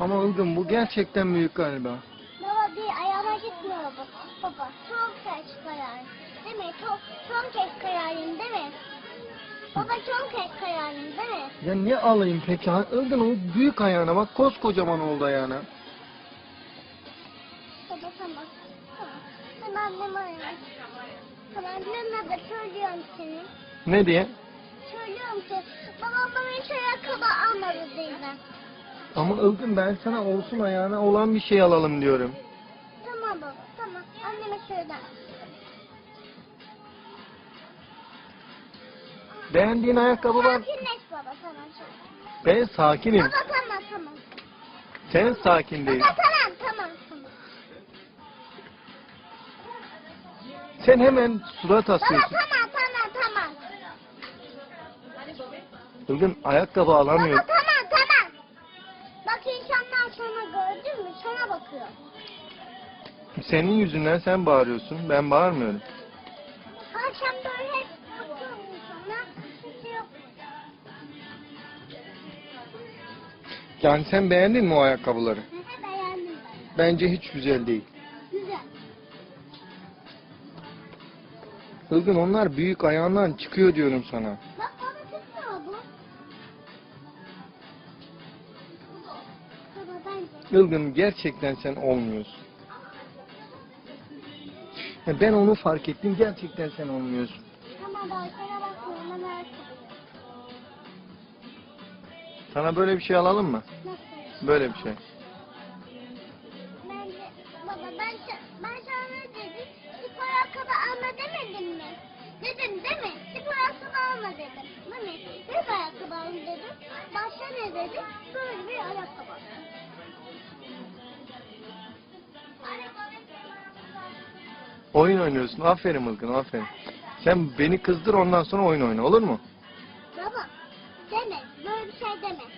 Ama Ilgın bu gerçekten büyük galiba. Baba bir ayağına gitmiyor bu. Baba son kez kararın. Değil mi? Son, son kez kararın değil mi? Baba son kez kararın değil mi? Ya ne alayım peki? Ha, Ilgın o büyük ayağına bak koskocaman oldu ayağına. Baba tamam. Tamam. Tamam annem arıyor. Tamam annemle de söylüyorum seni. Ne diye? Söylüyorum ki babam bana hiç ayakkabı almadı diyeceğim. Ama Ilgın ben sana olsun ayağına olan bir şey alalım diyorum. Tamam baba tamam anneme söyle. Beğendiğin ayakkabı var. Sakinleş baba tamam. Ben sakinim. Baba tamam tamam. Sen sakin değil. Baba tamam tamam tamam. Sen hemen surat Baba asıyorsun. tamam tamam tamam. Ilgın ayakkabı Baba alamıyor. tamam. Bakıyor. Senin yüzünden sen bağırıyorsun. Ben bağırmıyorum. Akşam böyle hep. Hiç yok. Yani sen beğendin mi o ayakkabıları? Hı, Beğendim. Bence hiç güzel değil. Güzel. Ilgın onlar büyük ayağından çıkıyor diyorum sana. Ilgın gerçekten sen olmuyorsun. Ya ben onu fark ettim. Gerçekten sen olmuyorsun. Tamam ben sana bakmıyorum ben ettim. Sana böyle bir şey alalım mı? Nasıl? Böyle bir şey. Baba ben, ben sana dedim? Spor ayakkabı alma demedim mi? Dedim değil mi? Spor ayakkabı alma dedim. Değil mi? Büyük ayakkabı alın dedim. Başta ne dedim? Böyle bir ayakkabı. Oyun oynuyorsun. Aferin Ilgın aferin. Sen beni kızdır ondan sonra oyun oyna olur mu? Baba deme. Böyle bir şey deme.